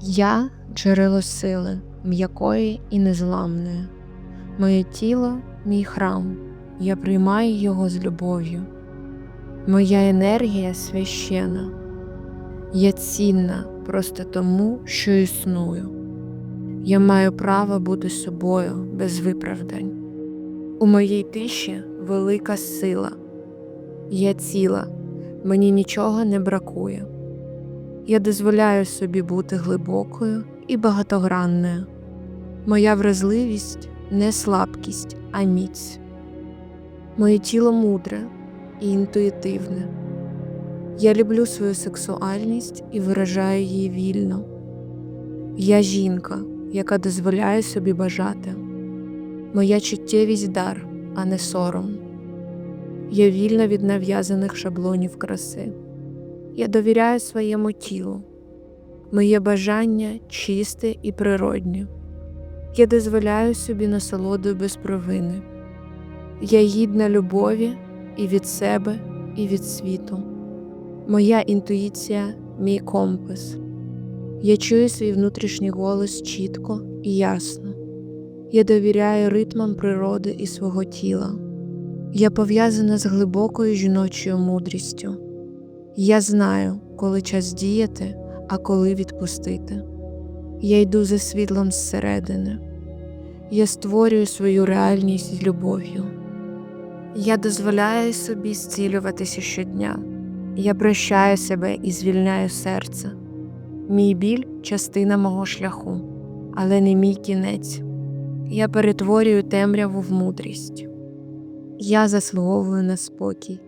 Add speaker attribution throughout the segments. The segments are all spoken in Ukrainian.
Speaker 1: Я джерело сили, м'якої і незламної. Моє тіло мій храм, я приймаю його з любов'ю. Моя енергія священа. Я цінна просто тому, що існую. Я маю право бути собою без виправдань. У моїй тиші велика сила. Я ціла, мені нічого не бракує. Я дозволяю собі бути глибокою і багатогранною. Моя вразливість не слабкість, а міць. Моє тіло мудре і інтуїтивне. Я люблю свою сексуальність і виражаю її вільно. Я жінка, яка дозволяє собі бажати. Моя чуттєвість дар, а не сором. Я вільна від нав'язаних шаблонів краси. Я довіряю своєму тілу. Моє бажання чисте і природнє. Я дозволяю собі насолодою без провини. Я гідна любові і від себе, і від світу. Моя інтуїція мій компас. Я чую свій внутрішній голос чітко і ясно. Я довіряю ритмам природи і свого тіла. Я пов'язана з глибокою жіночою мудрістю. Я знаю, коли час діяти, а коли відпустити. Я йду за світлом зсередини. Я створюю свою реальність з любов'ю. Я дозволяю собі зцілюватися щодня. Я прощаю себе і звільняю серце. Мій біль частина мого шляху, але не мій кінець. Я перетворюю темряву в мудрість. Я заслуговую на спокій.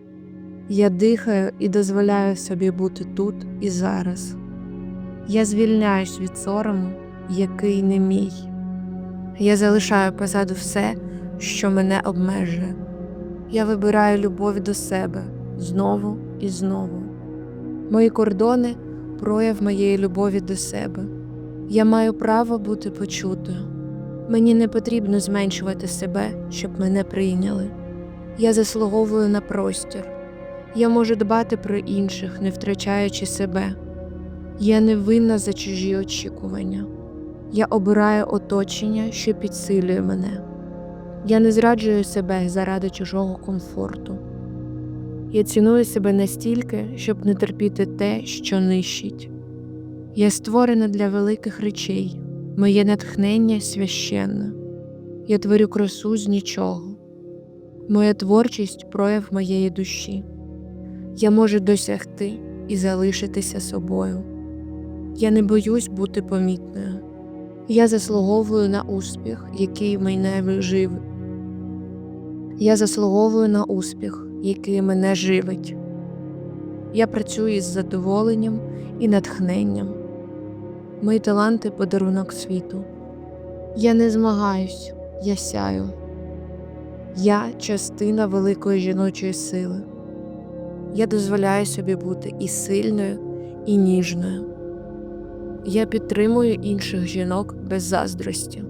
Speaker 1: Я дихаю і дозволяю собі бути тут і зараз. Я звільняюсь від сорому, який не мій. Я залишаю позаду все, що мене обмежує. Я вибираю любов до себе знову і знову. Мої кордони прояв моєї любові до себе. Я маю право бути почутою. Мені не потрібно зменшувати себе, щоб мене прийняли. Я заслуговую на простір. Я можу дбати про інших, не втрачаючи себе. Я не винна за чужі очікування. Я обираю оточення, що підсилює мене. Я не зраджую себе заради чужого комфорту. Я ціную себе настільки, щоб не терпіти те, що нищить. Я створена для великих речей, моє натхнення священне. Я творю красу з нічого. Моя творчість прояв моєї душі. Я можу досягти і залишитися собою. Я не боюсь бути помітною. Я заслуговую на успіх, який мене живить. Я заслуговую на успіх, який мене живить. Я працюю із задоволенням і натхненням. Мої таланти подарунок світу. Я не змагаюсь, я сяю. Я частина великої жіночої сили. Я дозволяю собі бути і сильною, і ніжною. Я підтримую інших жінок без заздрості.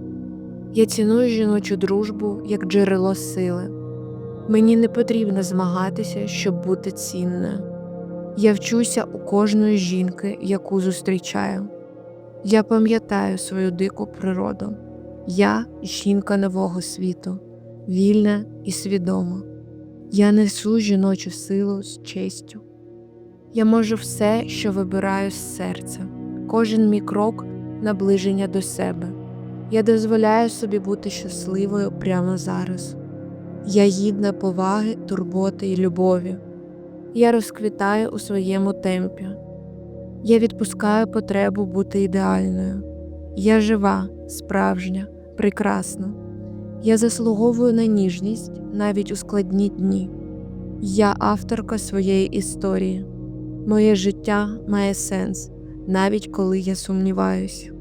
Speaker 1: Я ціную жіночу дружбу як джерело сили. Мені не потрібно змагатися, щоб бути цінною. Я вчуся у кожної жінки, яку зустрічаю. Я пам'ятаю свою дику природу. Я жінка нового світу, вільна і свідома. Я несу жіночу силу з честю. Я можу все, що вибираю з серця, кожен мій крок наближення до себе. Я дозволяю собі бути щасливою прямо зараз. Я гідна поваги, турботи і любові. Я розквітаю у своєму темпі. Я відпускаю потребу бути ідеальною. Я жива, справжня, прекрасна. Я заслуговую на ніжність навіть у складні дні. Я авторка своєї історії. Моє життя має сенс, навіть коли я сумніваюсь.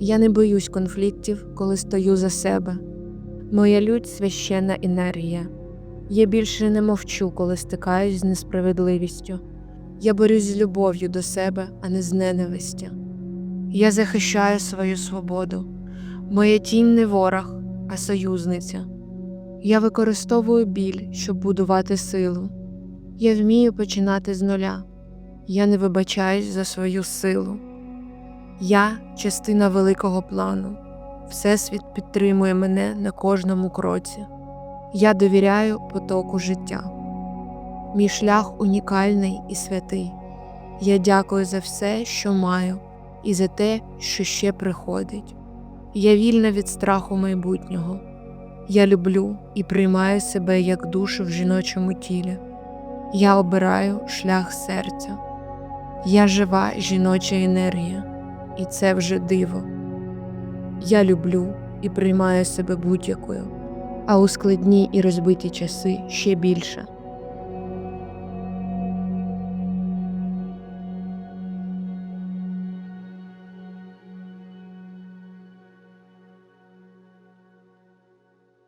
Speaker 1: Я не боюсь конфліктів, коли стою за себе. Моя лють священна енергія. Я більше не мовчу, коли стикаюсь з несправедливістю. Я борюсь з любов'ю до себе, а не з ненавистю. Я захищаю свою свободу. Моя тінь не ворог, а союзниця. Я використовую біль, щоб будувати силу. Я вмію починати з нуля. Я не вибачаюсь за свою силу. Я частина великого плану. Всесвіт підтримує мене на кожному кроці. Я довіряю потоку життя. Мій шлях унікальний і святий. Я дякую за все, що маю, і за те, що ще приходить. Я вільна від страху майбутнього. Я люблю і приймаю себе як душу в жіночому тілі. Я обираю шлях серця. Я жива жіноча енергія, і це вже диво. Я люблю і приймаю себе будь-якою, а у складні і розбиті часи ще більше.